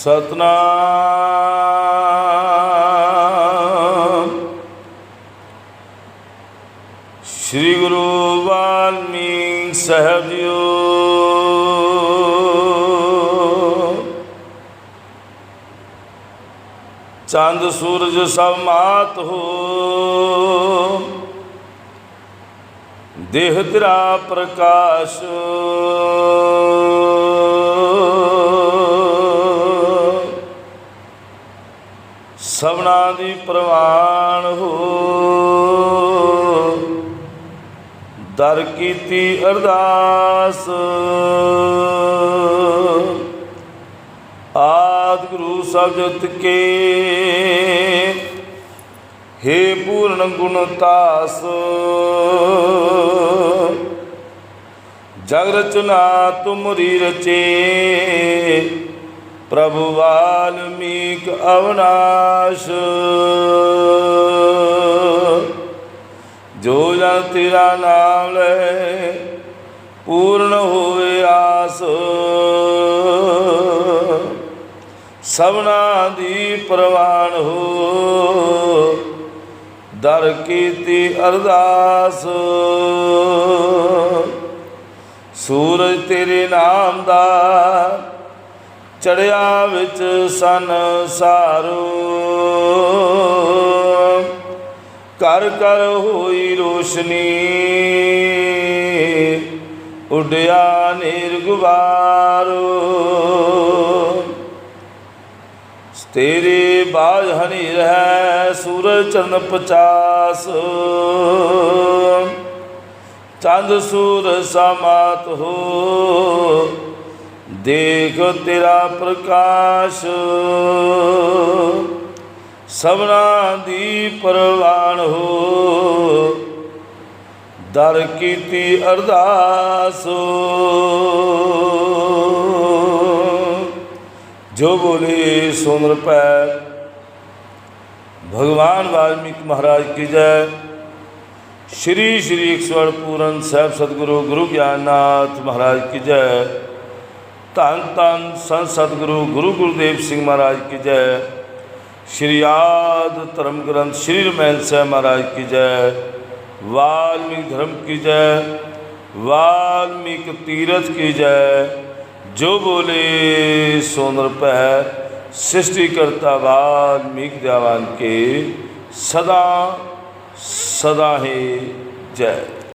ਸਤਨਾਮ। ਸ੍ਰੀ ਗੁਰੂ ਵਾਲਮੀਕ ਸਾਹਿਬ ਜੀਓ। ਚੰਦ ਸੂਰਜ ਸਭ ਮਾਤ ਹੋ। ਦੇਹ ਤੇਰਾ ਪ੍ਰਕਾਸ਼। ਸਭਨਾ ਦੀ ਪ੍ਰਵਾਨ ਹੋ। ਦਰ ਕੀਤੀ ਅਰਦਾਸ। ਆਦ ਗੁਰੂ ਸਭ ਜਤ ਕੇ हे ਪੂਰਨ ਗੁਣ ਤਾਸ। ਜਗ ਰਚਨਾ ਤੁਮਰੀ ਰਚੇ। ਪ੍ਰਭੂ ਵਾਲਮੀਕ ਅਵਨਾਸ਼। ਜੋ ਜਨ ਤੇਰਾ ਨਾਮ ਲੈ, ਪੂਰਨ ਹੋਵੇ ਆਸ। ਸਭਨਾ ਦੀ ਪ੍ਰਵਾਨ ਹੋ, ਦਰ ਕੀਤੀ ਅਰਦਾਸ। ਸੂਰਜ ਤੇਰੇ ਨਾਮ ਦਾ ਚੜਿਆ ਵਿੱਚ ਸੰਸਾਰੋ ਕਰ ਕਰ ਹੋਈ ਰੋਸ਼ਨੀ, ਉਡਿਆ ਨਿਰਗੁਬਾਰੋ। ਤੇਰੇ ਬਾਝ ਹਨੀ ਰਹਿ ਸੂਰਜ ਚਰਨ ਪਚਾਸ। ਚੰਦ ਸੂਰ ਸਮਾਤ ਹੋ ਦੇਖ ਤੇਰਾ ਪ੍ਰਕਾਸ਼। ਸਭਨਾ ਦੀ ਪਰਵਾਨ ਹੋ। ਦਰ ਕੀਤੀ ਅਰਦਾਸ। ਜੋ ਬੋਲੇ ਸੁਨਰ ਪੈ। ਭਗਵਾਨ ਵਾਲਮੀਕ ਮਹਾਰਾਜ ਕੀ ਜੈ। ਸ਼੍ਰੀ ਸ਼੍ਰੀ 108 ਪੂਰਨ ਸਾਹਿਬ ਸਤਿਗੁਰੂ ਗੁਰੂ ਗਿਆਨਨਾਥ ਮਹਾਰਾਜ ਕੀ ਜੈ। ਧੰਨ ਧੰਨ ਸੰਤ ਸਤਿਗੁਰੂ, ਗੁਰੂ ਗੁਰਦੇਵ ਸਿੰਘ ਮਹਾਰਾਜ ਕੀ ਜੈ। ਸ਼੍ਰੀ ਆਦ ਧਰਮ ਗ੍ਰੰਥ ਸ਼੍ਰੀ ਰਮੈਨ ਸਾਹਿਬ ਮਹਾਰਾਜ ਕੀ ਜੈ। ਵਾਲਮੀਕ ਧਰਮ ਕੀ ਜੈ, ਵਾਲਮੀਕ ਤੀਰਥ ਕੀ ਜੈ। ਜੋ ਬੋਲੇ ਸੋਨਰ ਪੈ ਸ੍ਰਿਸ਼ਟੀ ਕਰਤਾ ਵਾਲਮੀਕ ਦੇਵਾਨ ਕੇ ਸਦਾ ਸਦਾ ਹੀ ਜੈ।